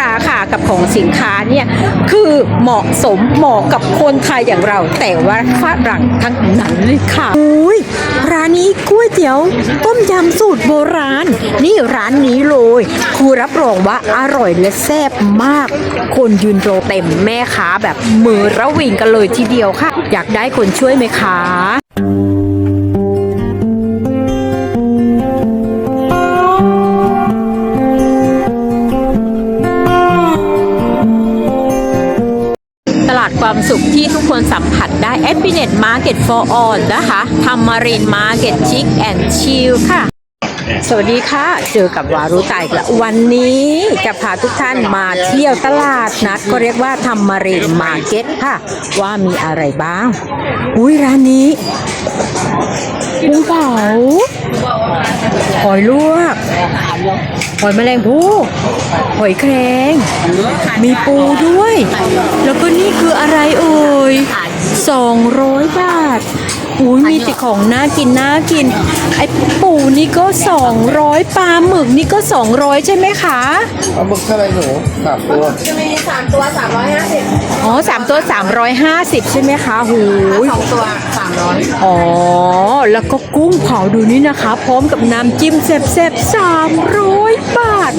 ราคากับของสินค้าเนี่ยคือเหมาะสมเหมาะกับคนไทยอย่างเรา แต่ว่าฝรั่งทั้งนั้นเลยค่ะอุ้ยร้านนี้ก๋วยเตี๋ยว ต้มยำสูตรโบราณ นี่ร้านนี้เลยครูรับรองว่าอร่อยและแซ่บมาก คนยืนรอเต็มแม่ค้าแบบมือระวิงกันเลยทีเดียวค่ะ อยากได้คนช่วยไหมคะ ความสุขที่ทุกคนสัมผัสได้ e p i n e t Market for All นะคะทำมาริน Market Chic and Chill ค่ะ สวัสดีค่ะ เจอกับวารุตายแล้ววันนี้จะพาทุกท่านมาเที่ยวตลาดนัดก็เรียกว่าธรรมารินมาร์เก็ตค่ะ ว่ามีอะไรบ้าง อุ้ยร้านนี้กุ้งเผาหอยลวก หอยแมลงภู่หอยแครง มีปูด้วย แล้วก็นี่คืออะไรเอ่ย 200 บาทอุ้ยมีแต่ของน่ากินน่ากิน ไอ้ปูนี่ก็ 200 ปลาหมึกนี่ก็ 200 ใช่ไหมคะเอาหมึกเท่าไหรหนูสามตัวจะมีสามตัวสามร้อยห้าสิบอ๋อสามตัว 350 ใช่ไหมคะหูย สองตัวสามร้อยอ๋อ แล้วก็กุ้งเผาดูนี่นะคะ พร้อมกับน้ำจิ้มแซ่บๆ300บาท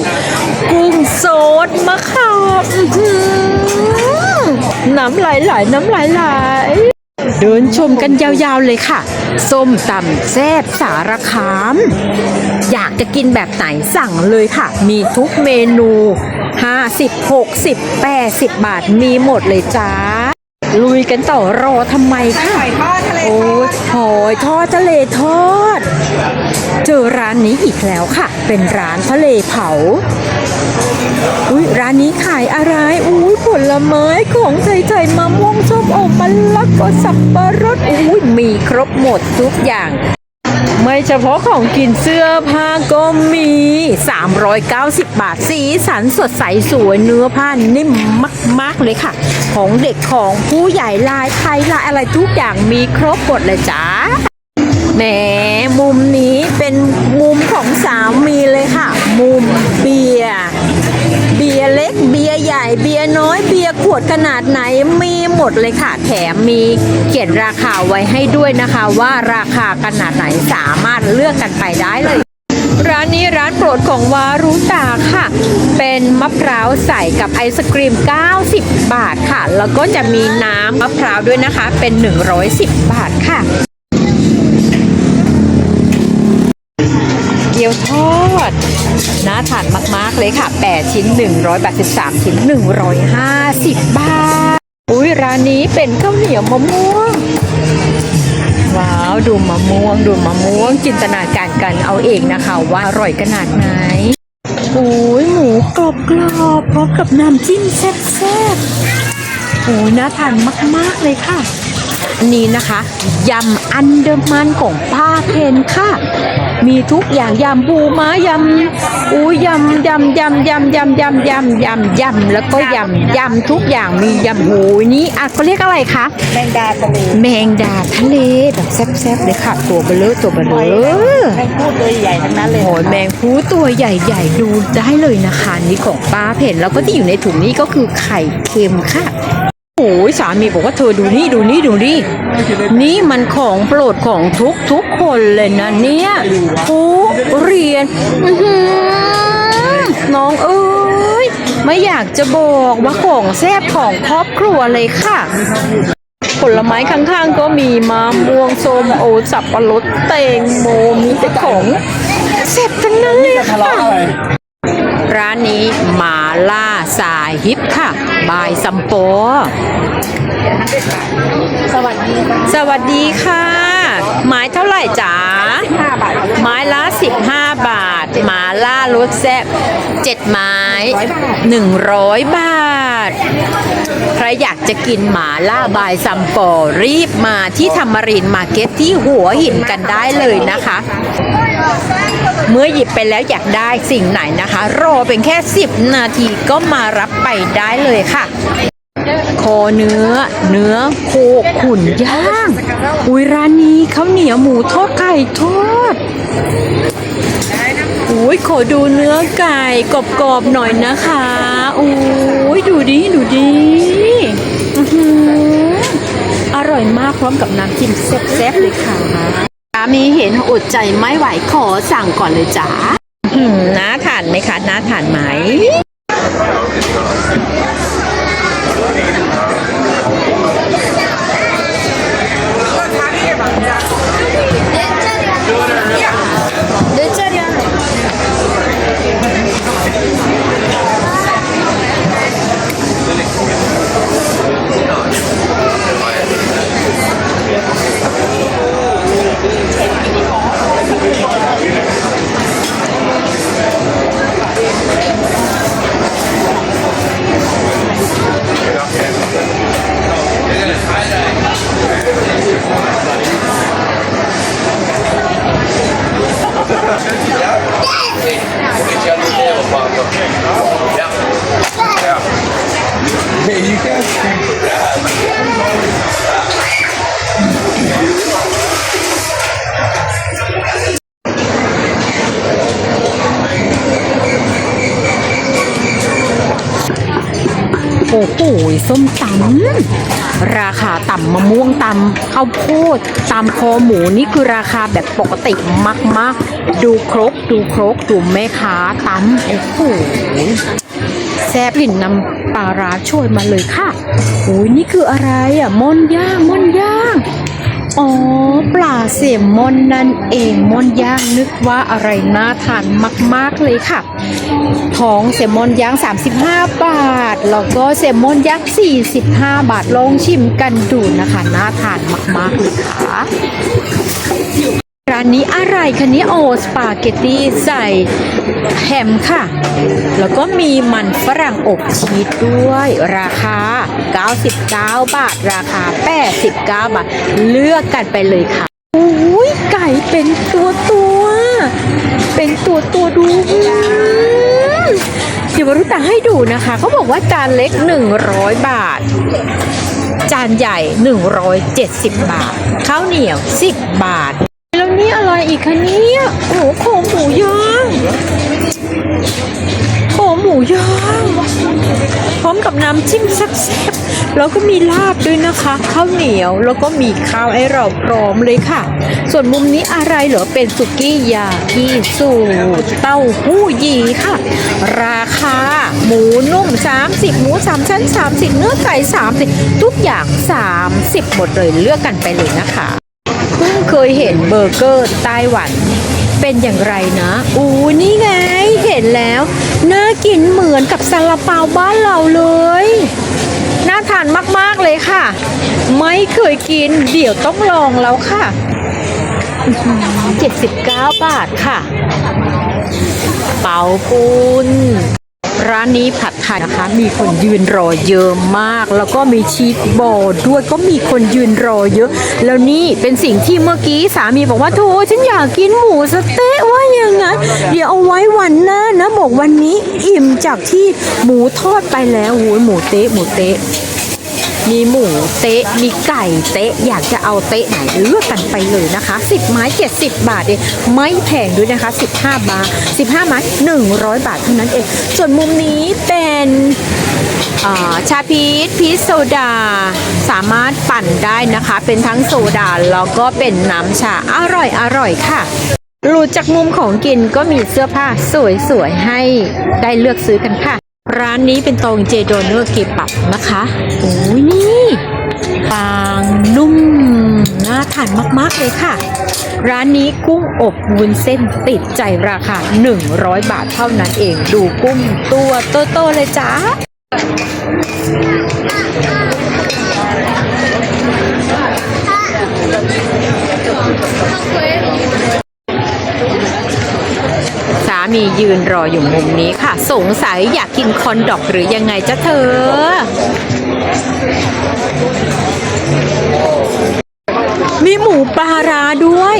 กุ้งสดมะขามอื้อหือ น้ำไหลไหลน้ำไหลไหลเดินชมกันยาวๆเลยค่ะ ส้มตำแซ่บสารคาม อยากจะกินแบบไหนสั่งเลยค่ะ มีทุกเมนู 50 60 80 บาทมีหมดเลยจ้า ลุยกันต่อรอทำไมค่ะหอยทอดทะเลโอ้ยหอยทอดทะเลทอด เจอร้านนี้อีกแล้วค่ะ เป็นร้านทะเลเผา อุ้ยร้านนี้ขายอะไร อุ้ยผลไม้ของไทยๆมะม่วงส้มโอมันละกอสับปะรดอุ้ยมีครบหมดทุกอย่าง ไม่เฉพาะของกินเสื้อผ้าก็มี 390 บาท สีสันสดใสสวยเนื้อผ้านิ่มมาก ๆ เลยค่ะ ของเด็กของผู้ใหญ่ลายไทยลายอะไรทุกอย่างมีครบหมดเลยจ้าแหมมุมนี้เป็นมุมของสามีเลยค่ะ มุม ร์เล็ก เบียร์ใหญ่ เบียร์น้อย เบียร์ขวดขนาดไหนมีหมดเลยค่ะ แถมมีเขียนราคาไว้ให้ด้วยนะคะ ว่าราคาขนาดไหนสามารถเลือกกันไปได้เลย ร้านนี้ร้านโปรดของวารุตาค่ะ เป็นมะพร้าวใส่กับไอศกรีม 90 บาทค่ะ แล้วก็จะมีน้ำมะพร้าวด้วยนะคะ เป็น 110 บาทค่ะ ยวทอดน่าทานมาก ๆ เลยค่ะ 8 ชิ้น 183 ชิ้น 150 บาท อุ้ยร้านนี้เป็นข้าวเหนียวมะม่วง ว้าว ดูมะม่วง ดูมะม่วง จินตนาการกันเอาเองนะคะ ว่าอร่อยขนาดไหนโอ้ยหมูกรอบกรอบพร้อมกับน้ำจิ้มแซ่บๆโอ้ยน่าทานมาก ๆ เลยค่ะนนี้นะคะยำอันเดอร์มันของป้าเพนค่ะ มีทุกอย่างยำปูม้ายำอู้ยำยำยำยำยำยำยำยำยำแล้วก็ยำยำทุกอย่างมียำหูนี้อะเขาเรียกอะไรคะแมงดาทะเลแมงดาทะเลแบบแซ่บๆเลยค่ะ ตัวเบลอตัวเบลอแมงพูดตัวใหญ่ทั้งนั้นเลยโหยแมงผู้ตัวใหญ่ๆดูได้เลยนะคะนี่ของป้าเพนแล้วก็ที่อยู่ในถุงนี้ก็คือไข่เค็มค่ะโอ้ย สามีบอกว่าเธอดูนี่ดูนี่ดูนี่นี่มันของโปรดของทุกทุกคนเลยนะเนี่ยทุเรียนน้องเอ้ยไม่อยากจะบอกว่าของแซ่บของครอบครัวเลยค่ะ ผลไม้ข้างๆก็มีมะม่วงส้มโอสับปะรดเตงโมมีแต่ของแซ่บทั้งนั้นเลยค่ะร้านนี้มา ล่าสายฮิปค่ะ บายซัมโป สวัสดีค่ะสวัสดีค่ะ ไม้เท่าไหร่จ๋าห้าบาทไม้ละ 15 บาท หมาล่ารสแซ่บ7ไม้ 100 บาท ใครอยากจะกินหมาล่าบายซัมปอรีบมาที่ธรรมรินทร์มาร์เก็ตที่หัวหินกันได้เลยนะคะ เมื่อหยิบไปแล้วอยากได้สิ่งไหนนะคะ รอเป็นแค่ 10 นาทีก็มารับไปได้เลยค่ะ คอเนื้อ เนื้อโคขุนย่าง อุ้ยร้านนี้ข้าวเหนียวหมูทอดไก่ทอดอุ้ยขอดูเนื้อไก่กรอบๆหน่อยนะคะอุ้ยดูดีดูดีอร่อยมากพร้อมกับน้ำจิ้มแซ่บๆเลยค่ะ มีเห็นอดใจไม่ไหวขอสั่งก่อนเลยจ้าน่าทานไหมคะน้าทานไหม โอ้โหส้มตำราคาต่ำมะม่วงตำข้าวโพดตำคอหมูนี่คือราคาแบบปกติมากๆ ดูครกดูครกดูแม่ค้าตำโอ้โหแซ่บกลิ่นน้ำปลาร้าช่วยมาเลยค่ะโอ้ยนี่คืออะไรอะม่อนย่างม่อนย่าง อ๋อปลาเสียมมอนนั่นเองมอนย่างนึกว่าอะไรน่าทานมาก ๆ เลยค่ะท้องเสียมอนย่าง 35 บาท แล้วก็เซลมอนย่าง 45 บาทลองชิมกันดูนะคะ น่าทานมาก ๆ เลยค่ะ ร้านนี้อะไรคะเนี้โอสปาเกตตี้ใส่แฮมค่ะ แล้วก็มีมันฝรั่งอบชีสด้วย ราคา 99 บาท ราคา 89 บาท เลือกกันไปเลยค่ะอุ้ยไก่เป็นตัวตัว เป็นตัวตัวดูเดี๋ยววรุตาให้ดูนะคะเขาบอกว่าจานเล็ก 100 บาทจานใหญ่ 170 บาท ข้าวเหนียว 10 บาท นี่อะไรอีกคะเนี่ยโอ้โหโครงหมูย่างโครงหมูย่างพร้อมกับน้ำจิ้มแซ่บๆแล้วก็มีลาบด้วยนะคะข้าวเหนียวแล้วก็มีข้าวให้เราพร้อมเลยค่ะ ส่วนมุมนี้อะไรเหรอเป็นสุกี้ยากิสูตรเต้าหู้ยีค่ะ ราคา หมูนุ่ม 30 หมูสามชั้น 30 เนื้อไก่ 30 ทุกอย่าง 30 หมดเลยเลือกกันไปเลยนะคะ ยเห็นเบอร์เกอร์ไต้หวัน เป็นอย่างไรนะอู้นี่ไงเห็นแล้ว น่ากินเหมือนกับซาลาเปาบ้านเราเลย น่าทานมากๆเลยค่ะ ไม่เคยกิน เดี๋ยวต้องลองแล้วค่ะ 79 บาทค่ะ เปาปุน ร้านนี้ผัดไทยนะคะ มีคนยืนรอเยอะมาก แล้วก็มีชีสบอลด้วยก็มีคนยืนรอเยอะ แล้วนี่เป็นสิ่งที่เมื่อกี้สามีบอกว่าโธฉันอยากกินหมูสเต๊ะว่าอย่างไงเดี๋ยวเอาไว้วันหน้านะบอกวันนี้อิ่มจากที่หมูทอดไปแล้วโอ้ยหมูเต๊ะหมูเต๊ะ มีหมูเต๊ะ มีไก่เต๊ะ อยากจะเอาเต๊ะไหนเลือกกันไปเลยนะคะ 10 ไม้ 70 บาทเองไม่แพงด้วยนะคะ 15 บาท 15 ไม้ 100 บาทเท่านั้นเอง ส่วนมุมนี้เป็นชาพีชพีชโซดา สามารถปั่นได้นะคะ เป็นทั้งโซดา แล้วก็เป็นน้ำชาอร่อยอร่อยค่ะหลุดจากมุมของกินก็มีเสื้อผ้าสวยๆให้ได้เลือกซื้อกันค่ะ ร้านนี้เป็นตรงเจโดเนอร์เกปับนะคะโอ้ยนี่ปางนุ่มน่าทานมากๆเลยค่ะ ร้านนี้กุ้งอบวุ้นเส้นติดใจราคา 100 บาทเท่านั้นเอง ดูกุ้งตัวโตๆเลยจ้า มียืนรออยู่มุมนี้ค่ะ สงสัยอยากกินคอนดอกหรือยังไงจ๊ะเธอ มีหมูปลาร้าด้วย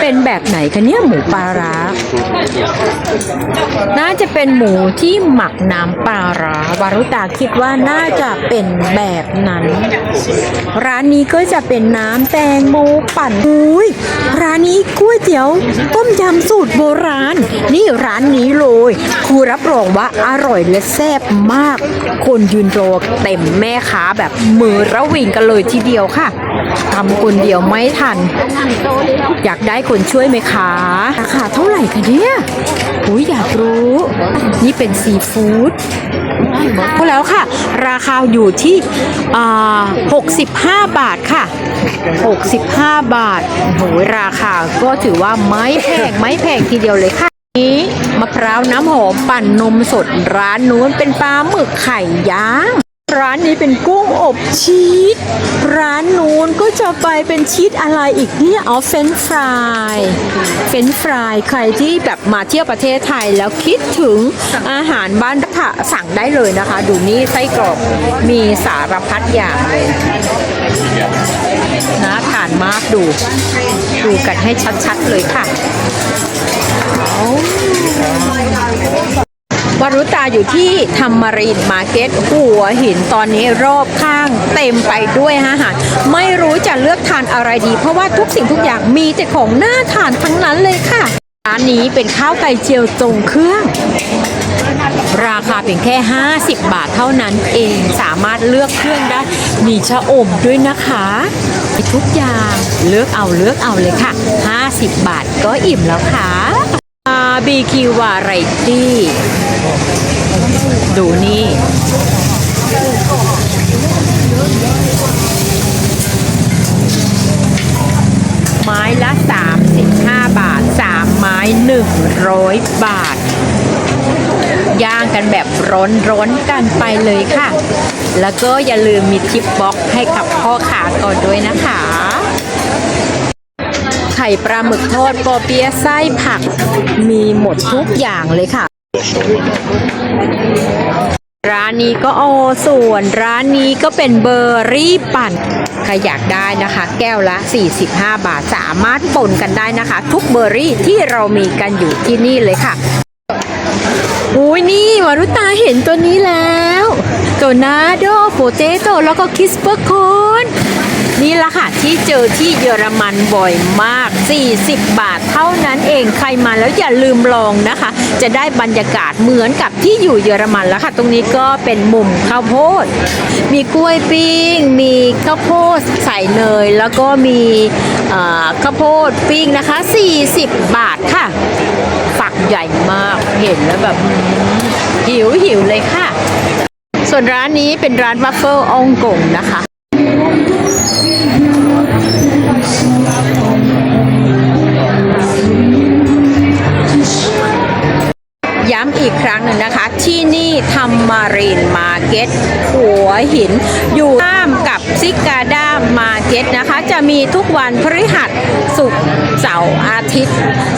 เป็นแบบไหนคะเนี่ยหมูปลาร้า น่าจะเป็นหมูที่หมักน้ำปลาร้าวารุตาคิดว่าน่าจะเป็นแบบนั้น ร้านนี้ก็จะเป็นน้ำแตงโมปั่นอุ้ยร้านนี้ก๋วยเตี๋ยวต้มยำสูตรโบราณ นี่ร้านนี้เลยครูรับรองว่าอร่อยและแซ่บมาก คนยืนรอเต็มแม่ค้าแบบมือระวิงกันเลยทีเดียวค่ะทำคนเดียวไม่ทัน อยากได้คนช่วยไหมคะ ราคาเท่าไหร่คะเนี่ยอุ้ยอยากรู้ นี่เป็นซีฟู้ดก็แล้วค่ะ ราคาอยู่ที่ 65 บาทค่ะ 65 บาทโอ้ยราคาก็ถือว่าไม่แพงไม่แพงทีเดียวเลยค่ะนี้มะพร้าวน้ำหอมปั่นนมสดร้านนู้นเป็นปลาหมึกไข่ย่าง ร้านนี้เป็นกุ้งอบชีส ร้านนู้นก็จะไปเป็นชีสอะไรอีกเนี่ยอ๋อเฟนฟราย เฟนฟราย ใครที่แบบมาเที่ยวประเทศไทยแล้วคิดถึงอาหารบ้านค่ะสั่งได้เลยนะคะ ดูนี่ไส้กรอกมีสารพัดอย่างเลยน่าทานมากดู ดูกันให้ชัดๆเลยค่ะ วรุตาอยู่ที่ธรรมรินมาร์เก็ตหัวหินตอนนี้รอบข้างเต็มไปด้วยอาหารไม่รู้จะเลือกทานอะไรดี เพราะว่าทุกสิ่งทุกอย่างมีแต่ของน่าทานทั้งนั้นเลยค่ะร้านนี้เป็นข้าวไก่เจียวจงเครื่อง ราคาเพียงแค่ 50 บาทเท่านั้นเองสามารถเลือกเครื่องได้ มีชะอมด้วยนะคะทุกอย่างเลือกเอาเลือกเอาเลยค่ะ 50 บาทก็อิ่มแล้วค่ะ BQ Variety ดูนี่ ไม้ละ 35 บาท 3 ไม้ 100 บาท ย่างกันแบบร้อนๆกันไปเลยค่ะ แล้วก็อย่าลืมมีทิปบ็อกให้กับพ่อค้าก่อนด้วยนะคะ ไข่ปลาหมึกทอดปอเปี๊ยะไส้ผัก มีหมดทุกอย่างเลยค่ะ ร้านนี้ก็โอส่วนร้านนี้ก็เป็นเบอร์รี่ปั่นใครอยากได้นะคะ แก้วละ 45 บาทสามารถปนกันได้นะคะ ทุกเบอร์รี่ที่เรามีกันอยู่ที่นี่เลยค่ะอุ้ยนี่วารุตาเห็นตัวนี้แล้วโตนาโดโปเตโตแล้วก็คิสเปอร์โคน นี่ละค่ะที่เจอที่เยอรมันบ่อยมาก 40 บาทเท่านั้นเองใครมาแล้วอย่าลืมลองนะคะ จะได้บรรยากาศเหมือนกับที่อยู่เยอรมันแล้วค่ะ ตรงนี้ก็เป็นมุมข้าวโพด มีกล้วยปิ้ง มีข้าวโพดใส่เนย แล้วก็มีข้าวโพดปิ้งนะคะ 40 บาทค่ะ ฝักใหญ่มากเห็นแล้วแบบหิวหิวเลยค่ะ ส่วนร้านนี้เป็นร้านวัฟเฟิลอองกงนะคะ ย้ำอีกครั้งหนึ่งนะคะ ที่นี่ธรรมารีนมาร์เก็ตหัวหิน อยู่ข้ามกับซิกาดา มาเก็ตนะคะ จะมีทุกวันพฤหัสศุกร์เสาร์อาทิตย์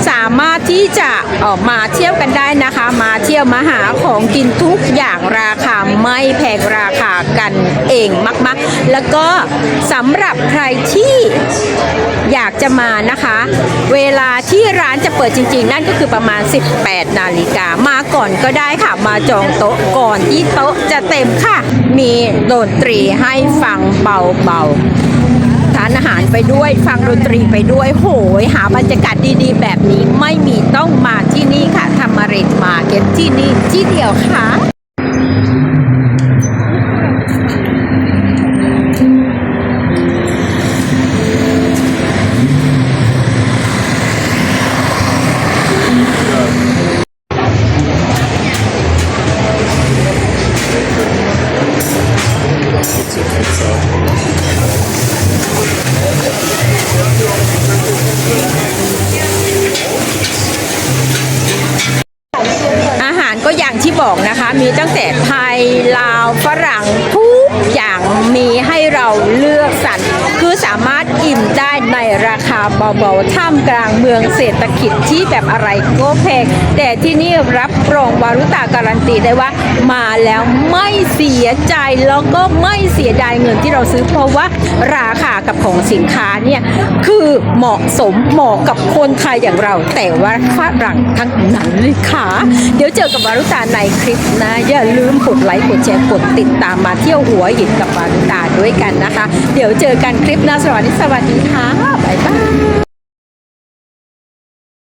สามารถที่จะออกมาเที่ยวกันได้นะคะ มาเที่ยวมาหาของกินทุกอย่างราคาไม่แพงราคากันเองมากๆ แล้วก็สำหรับใครที่อยากจะมานะคะ เวลาที่ร้านจะเปิดจริง ๆ นั่นก็คือประมาณ 18 นาฬิกามาก่อนก็ได้ค่ะมาจองโต๊ะก่อนที่โต๊ะจะเต็มค่ะ มีดนตรีให้ฟังเบาๆ ทานอาหารไปด้วย ฟังดนตรีไปด้วย โหยหาบรรยากาศดีๆ แบบนี้ไม่มีต้องมาที่นี่ค่ะธรรมรินมาเก็ตที่นี่ที่เดียวค่ะ มีตั้งแต่ไทย ลาว ฝรั่ง ทุกอย่างมีให้เราเลือกสรรคือสามารถอิ่มได้ในราคาเบาๆท่ามกลางเมืองเศรษฐกิจที่แบบอะไรก็แพงแต่ที่นี่รับ รับรองวารุตาการันตีได้ว่า มาแล้วไม่เสียใจแล้วก็ไม่เสียดายเงินที่เราซื้อเพราะว่าราคากับของสินค้าเนี่ยคือเหมาะสมเหมาะกับคนไทยอย่างเรา แต่ว่าฝรั่งทั้งนั้นเลยค่ะ เดี๋ยวเจอกับวารุตาในคลิปนะ อย่าลืมกดไลค์กดแชร์กดติดตามมาเที่ยวหัวหินกับวารุตาด้วยกันนะคะ เดี๋ยวเจอกันคลิปหน้าสวัสดีสวัสดีค่ะบ๊ายบาย